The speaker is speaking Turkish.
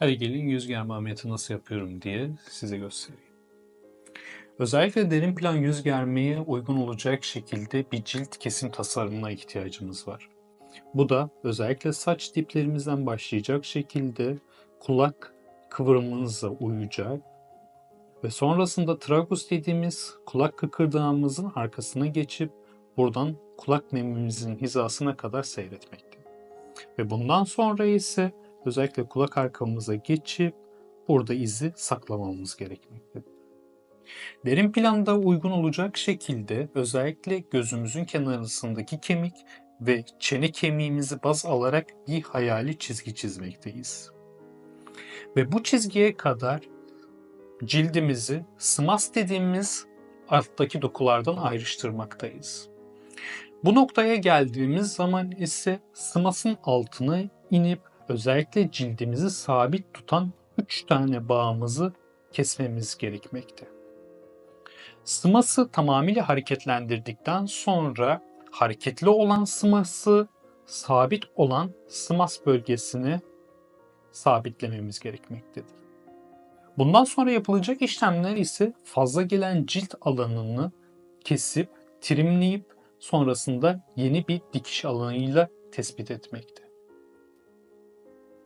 Hadi gelin yüz germe ameliyatı nasıl yapıyorum diye size göstereyim. Özellikle derin plan yüz germeye uygun olacak şekilde bir cilt kesim tasarımına ihtiyacımız var. Bu da özellikle saç diplerimizden başlayacak şekilde kulak kıvrımımıza uyacak ve sonrasında tragus dediğimiz kulak kıkırdağımızın arkasına geçip buradan kulak memimizin hizasına kadar seyretmekte. Ve bundan sonra ise özellikle kulak arkamıza geçip burada izi saklamamız gerekmektedir. Derin planda uygun olacak şekilde özellikle gözümüzün kenarındaki kemik ve çene kemiğimizi baz alarak bir hayali çizgi çizmekteyiz. Ve bu çizgiye kadar cildimizi smas dediğimiz alttaki dokulardan ayrıştırmaktayız. Bu noktaya geldiğimiz zaman ise smasın altına inip özellikle cildimizi sabit tutan 3 tane bağımızı kesmemiz gerekmekte. Sıması tamamıyla hareketlendirdikten sonra hareketli olan sıması sabit olan sımas bölgesini sabitlememiz gerekmektedir. Bundan sonra yapılacak işlemler ise fazla gelen cilt alanını kesip, trimleyip sonrasında yeni bir dikiş alanıyla tespit etmekte.